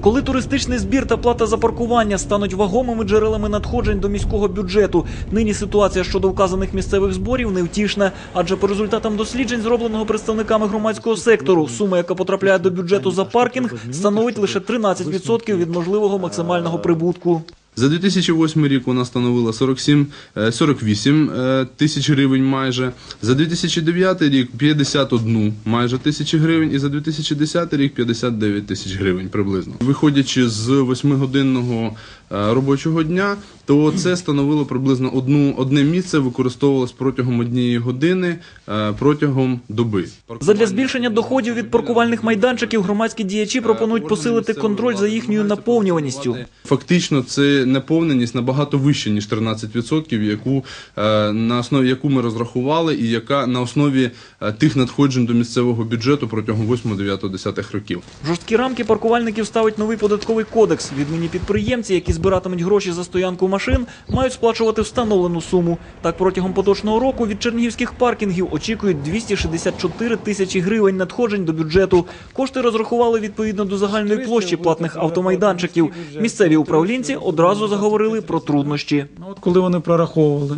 Коли туристичний збір та плата за паркування стануть вагомими джерелами надходжень до міського бюджету, нині ситуація щодо вказаних місцевих зборів невтішна, адже по результатам досліджень, зробленого представниками громадського сектору, сума, яка потрапляє до бюджету за паркінг, становить лише 13% від можливого максимального прибутку. За 2008 рік вона становила 47, е, 48 е, тисяч гривень майже. За 2009 рік 51 майже тисячі гривень. І за 2010 рік 59 тисяч гривень приблизно. Виходячи з 8-годинного е, робочого дня, то це становило приблизно одну, одне місце використовувалось протягом однієї години е, протягом доби. Задля збільшення доходів від паркувальних майданчиків громадські діячі пропонують посилити контроль за їхньою наповнюваністю. Фактично, це наповненість набагато вища, ніж 13%, яку, е, на основі яку ми розрахували, і яка на основі е, тих надходжень до місцевого бюджету протягом 8, 9, 10 років. Жорсткі рамки паркувальників ставить новий податковий кодекс. Віднині підприємці, які збиратимуть гроші за стоянку машин, мають сплачувати встановлену суму. Так протягом поточного року від чернігівських паркінгів очікують 264 тисячі гривень надходжень до бюджету. Кошти розрахували відповідно до загальної площі платних автомайданчиків. Місцеві управлінці одразу заговорили про труднощі. Ну, от коли вони прораховували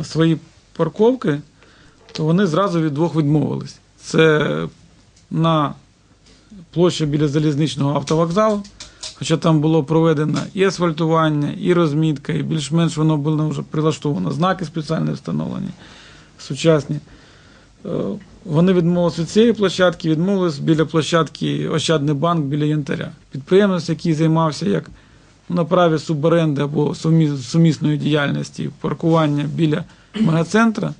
е, свої парковки, то вони зразу від двох відмовились. Це на площі біля залізничного автовокзалу, хоча там було проведено і асфальтування, і розмітка, і більш-менш воно було вже прилаштовано, знаки спеціально встановлені, сучасні. Е, Вони відмовилися від цієї площадки, відмовились біля площадки Ощадний банк біля Янтаря. Підприємець, який займався як на праві суборенди або сумі- сумісної діяльності паркування біля мегацентра,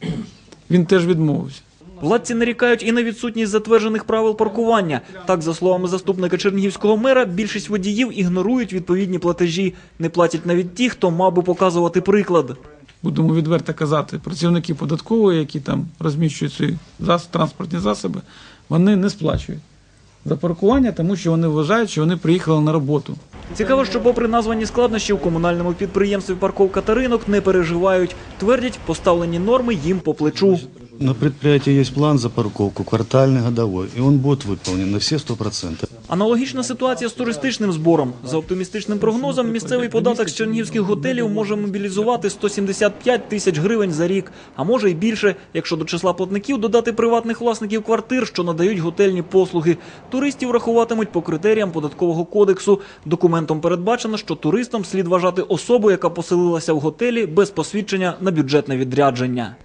він теж відмовився. Владці нарікають і на відсутність затверджених правил паркування. Так, за словами заступника чернігівського мера, більшість водіїв ігнорують відповідні платежі. Не платять навіть ті, хто мав би показувати приклад. Будемо відверто казати, працівники податкової, які там розміщують свої транспортні засоби, вони не сплачують за паркування, тому що вони вважають, що вони приїхали на роботу. Цікаво, що попри названі складнощі в комунальному підприємстві парковка та ринок не переживають. Твердять, поставлені норми їм по плечу. На підприємстві є план за парковку, квартальний годовий, і он буде виконаний на всі 100%. Аналогічна ситуація з туристичним збором. За оптимістичним прогнозом, місцевий податок з чернігівських готелів може мобілізувати 175 тисяч гривень за рік, а може й більше, якщо до числа платників додати приватних власників квартир, що надають готельні послуги. Туристів рахуватимуть по критеріям податкового кодексу. Документом передбачено, що туристом слід вважати особу, яка поселилася в готелі без посвідчення на бюджетне відрядження.